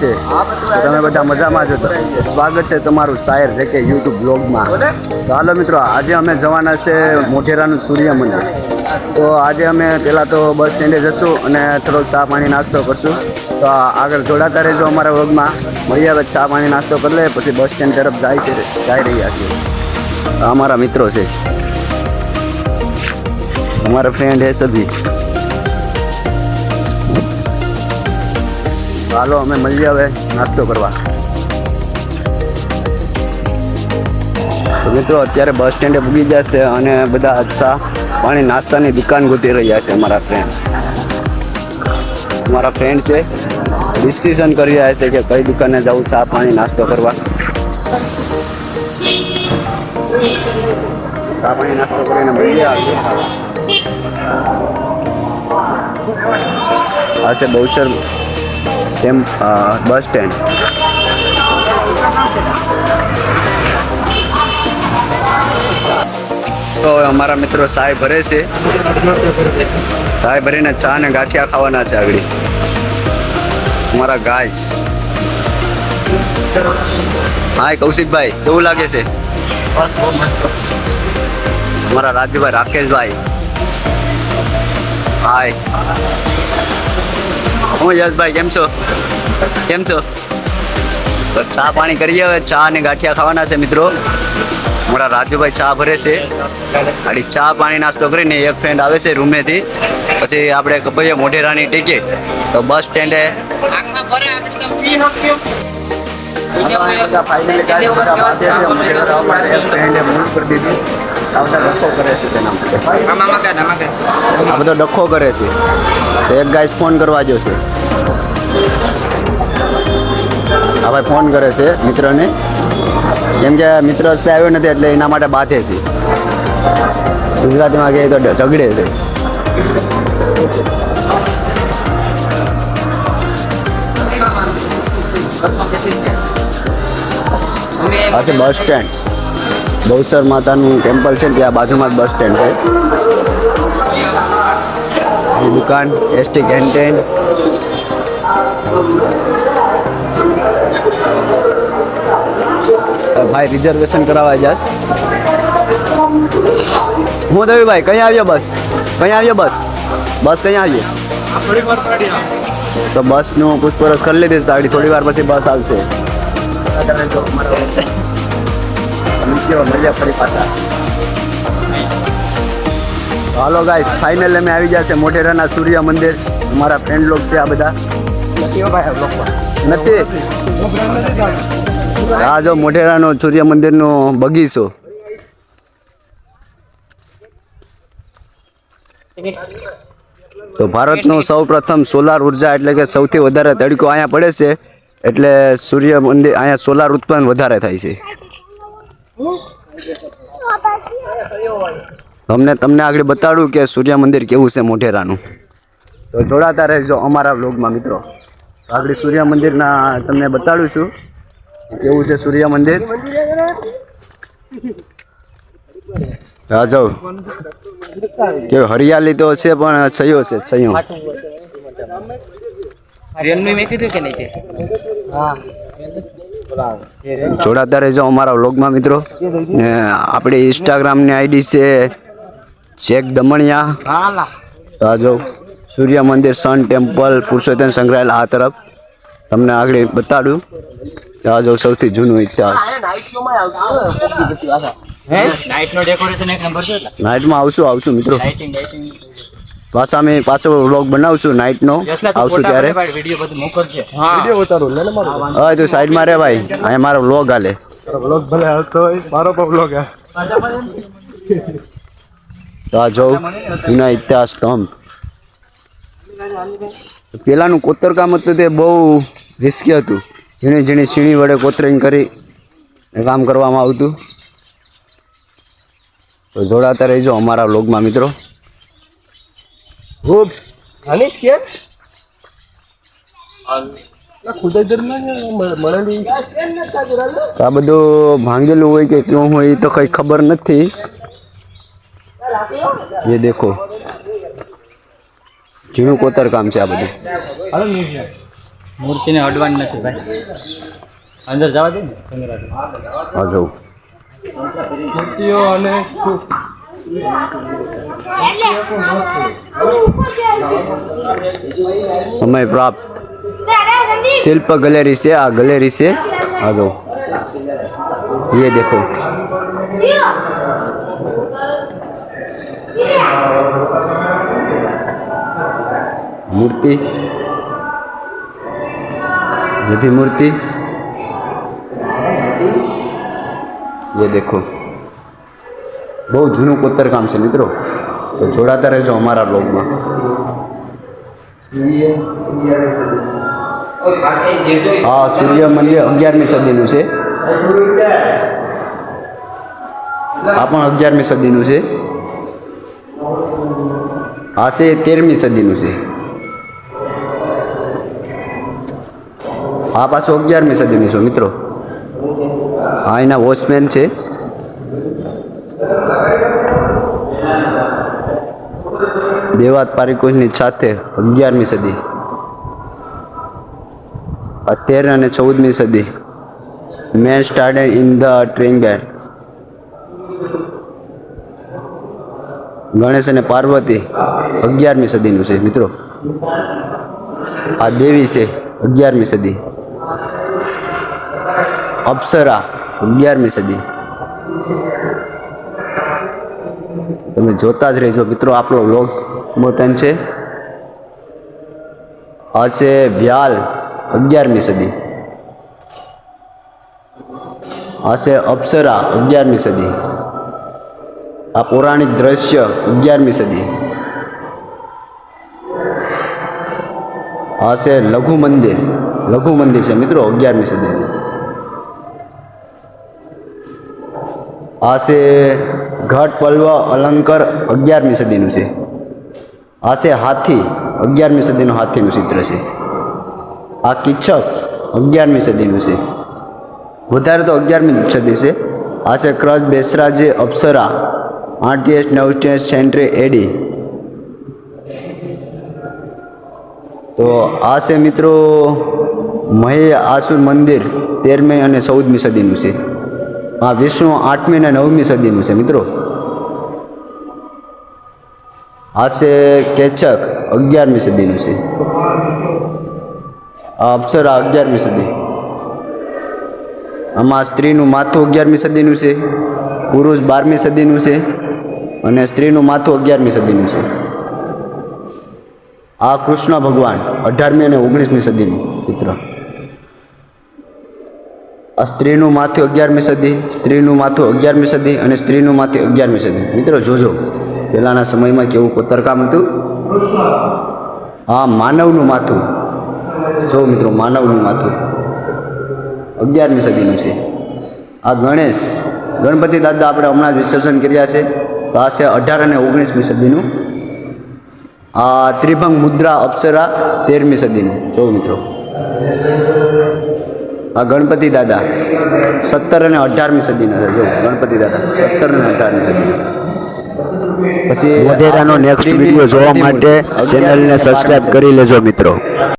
છે. તો તમે બધા મજામાં છો તો સ્વાગત છે તમારું શાયર જે કે યુટ્યુબ બ્લોગમાં. તો હાલો મિત્રો, આજે અમે જવાના છે મોઢેરાનું સૂર્ય મંદિર તો આજે અમે પહેલાં તો બસ સ્ટેન્ડે જશું અને થોડોક ચા પાણી નાસ્તો કરશું. તો આગળ જોડાતા રહેજો અમારા વ્લોગમાં. મળીએ હવે ચા પાણી નાસ્તો કરી લે, પછી બસ સ્ટેન્ડ તરફ જાય છે જઈ રહ્યા છીએ. અમારા મિત્રો છે. અમારા ફ્રેન્ડ હે સભી. હાલો અમે મળીએ હવે નાસ્તો કરવા. મિત્રો, અત્યારે બસ સ્ટેન્ડે પૂગી જશે અને બધા અચ્છા પાણી નાસ્તાની દુકાન ગોતી રહ્યા છે અમારા ફ્રેન્ડ અમારા ફ્રેન્ડ છે ડિસિઝન કરી રહ્યા છે કે કઈ દુકાને જવું ચા પાણી નાસ્તો કરવા. ચા પાણી નાસ્તો કરીને મળીએ આ છે તેમ બસ સ્ટેન્ડ. તો અમારા મિત્રો સાય ભરે છે. સાય ભરીને ચા ને ગાંઠિયા ખાવાના છે આગળ. અમારા ગાઈસ હાય, કૌશિકભાઈ, કેવું લાગે છે? અમારા રાજુભાઈ, રાકેશભાઈ. હાય હું યશભાઈ, કેમ છો? કેમ છો? ચા પાણી કરીએ હવે, ચા અને ગાંઠિયા ખાવાના છે મિત્રો. મારા રાજુભાઈ ચા ભરે છે. આડી ચા પાણી નાસ્તો કરીને એક ફ્રેન્ડ આવે છે રૂમેથી પછી આપણે કપાઈએ મોઢેરાની ટિકિટ તો બસ સ્ટેન્ડે આ બધો ડખો કરે છે. એક ગાય ફોન કરવા જો છે. આ ભાઈ ફોન કરે છે મિત્રને. કેમ કે મિત્ર રસ્તે આવ્યો નથી એટલે એના માટે બાથે છે. ગુજરાતીમાં કહે તો ઝઘડે છે બસ સ્ટેન્ડ. બહુસર માતાનું ટેમ્પલ છે ત્યાં બાજુમાં જ બસ સ્ટેન્ડ છે. દુકાન, એસટી કેન્ટીન. ભાઈ રિઝર્વેશન કરાવવા જાસ? હું થયું ભાઈ, કઈ આવ્યો બસ? કઈ આવ્યો બસ? બસ કઈ આવ્યો તો બસનું પૂછપરછ કરી લીધીશ તો આગળ થોડી વાર પછી બસ આવશે. મળ્યા ફરી પાછા. હાલો ગાઈસ ફાઇનલ અમે આવી ગયા છે મોઢેરાના સૂર્ય મંદિર. અમારા ફ્રેન્ડ લોક છે આ બધા. નથી? આ જો મોઢેરાનો સૂર્ય મંદિરનો બગીચો. તો ભારતનું સૌ પ્રથમ સોલાર ઊર્જા એટલે કે સૌથી વધારે તડકો અહીંયા પડે છે. એટલે સૂર્ય મંદિર, અહીંયા સોલાર ઉત્પન્ન વધારે થાય છે. તમને તમને આગળ બતાડું કે સૂર્ય મંદિર કેવું છે મોઢેરાનું. તો જોડાતા રહેજો અમારા વ્લોગમાં મિત્રો. આગળ સૂર્ય મંદિરના તમને બતાડું છું કેવું છે સૂર્ય મંદિર. હા કે હરિયાળી તો છે પણ છયો છે છયો. રેલનું મેં કીધું કે નહીં તે? જોડાતા રહેજો અમારા વ્લોગમાં મિત્રો. ને આપણી ઇન્સ્ટાગ્રામની આઈડી છે ચેક દમણિયા. તો જો સૂર્ય મંદિર સન ટેમ્પલ પુરુષોત્તમ સંગ્રહાયેલ આ તરફ. તમને આગળ બતાડું. તો આ જો સૌથી જૂનો ઇતિહાસ. નાઇટમાં આવશું આવશું મિત્રો. લાઇટિંગ લાઇટિંગ પાછા અમે પાછો વ્લોગ બનાવશું નાઇટનો આવશું ત્યારે. વિડિયો બધું મોકલજે હા. તો ઉતારો લે ને મારો. હવે તું સાઈડમાં રહે ભાઈ. અહીંયા મારો વ્લોગ હાલે. બ્લોગ ભલે હાલતો હોય મારો પણ બ્લોગ તો આ જોઉં જૂના ઇતિહાસ સ્તંભ. પેલાનું કોતરકામ હતું તે બહુ રિસ્કી હતું. ઝીણી ઝીણી સીણી વડે કોતરીંગ કરી કામ કરવામાં આવતું. તો જોડાતા રહેજો અમારા વ્લોગમાં મિત્રો. ખૂબ અનિશ કે? ખુદાઈ દર ના મળેલી તો આ બધું ભાંગેલું હોય કે કેવું હોય એ તો કંઈ ખબર નથી. એ દેખો. ઝીણું કોતર કામ છે આ બધું. મૂર્તિને અડવાની નથી ભાઈ. અંદર જવા દે ને હા જવું. મૂર્તિઓ અને समय प्राप्त। शिल्प गैलरी से, आ गैलरी से, आ जाओ। ये देखो। मूर्ति। ये भी मूर्ति। ये देखो। બહુ જૂનું કોતરકામ છે મિત્રો. તો જોડાતા રહેજો અમારા બ્લોગમાં હા, સૂર્ય મંદિર અગિયારમી સદીનું છે. આ પણ અગિયારમી સદીનું છે. આ છે તેરમી સદીનું છે. આ પાછું અગિયારમી સદીનું છે મિત્રો. હા, એના વોચમેન છે. દેવાત પારિકોશની સાથે અગિયારમી સદી તેર અને ચૌદમી સદી man started in the train bed Ganesh અને પાર્વતી અગિયારમી સદીનું છે, મિત્રો. આ દેવી છે અગિયારમી સદી. અપ્સરા અગિયારમી સદી. તમે જોતા જ રહેજો મિત્રો આપણો વ્લોગ બટન છે. આ છે વ્યાલ અગિયારમી સદી. આ છે અપ્સરા અગિયારમી સદી. આ પૌરાણિક દ્રશ્ય અગિયારમી સદી. આ છે લઘુ મંદિર. લઘુ મંદિર છે મિત્રો અગિયારમી સદીનું આ છે ઘટ પલ્વ અલંકાર અગિયારમી સદીનું છે. આ હાથી અગિયારમી સદીનું હાથીનું ચિત્ર છે. આ કિચ્છક અગિયારમી સદીનું છે. વધારે તો અગિયારમી સદી છે. આ છે ક્રજ બેસરાજે અપ્સરા, આઠ નવ સેન્ટ્રી એડી. તો આ છે મિત્રો મહે આસુર મંદિર તેરમી અને ચૌદમી સદીનું છે. આ વિષ્ણુ આઠમી અને નવમી સદીનું છે મિત્રો. આ છે કેચક અગિયારમી સદીનું છે આ અપ્સરા અગિયારમી સદી આમાં સ્ત્રીનું માથું અગિયારમી સદીનું છે પુરુષ બારમી સદીનું છે અને સ્ત્રીનું માથું અગિયારમી સદીનું છે આ કૃષ્ણ ભગવાન અઢારમી અને ઓગણીસમી સદીનું ચિત્ર આ સ્ત્રીનું માથું અગિયારમી સદી સ્ત્રીનું માથું અગિયારમી સદી અને સ્ત્રીનું માથું અગિયારમી સદી મિત્રો જોજો પહેલાંના સમયમાં કેવું કોતરકામ હતું? હા, માનવનું માથું. જો મિત્રો, માનવનું માથું. અગિયારમી સદીનું છે. આ ગણેશ, ગણપતિ દાદા આપણે હમણાં વિસર્જન કર્યા છે. તો આ છે અઢાર અને ઓગણીસમી સદીનું. આ ત્રિભંગ મુદ્રા અપ્સરા તેરમી સદીનું. જો મિત્રો. આ ગણપતિ દાદા, સત્તર અને અઢારમી સદીના છે. જો, ગણપતિ દાદા, સત્તર અને અઢારમી સદી પછી મોઢેરાનો નેક્સ્ટ વીડિયો જોવા માટે ચેનલને સબસ્ક્રાઇબ કરી લેજો મિત્રો.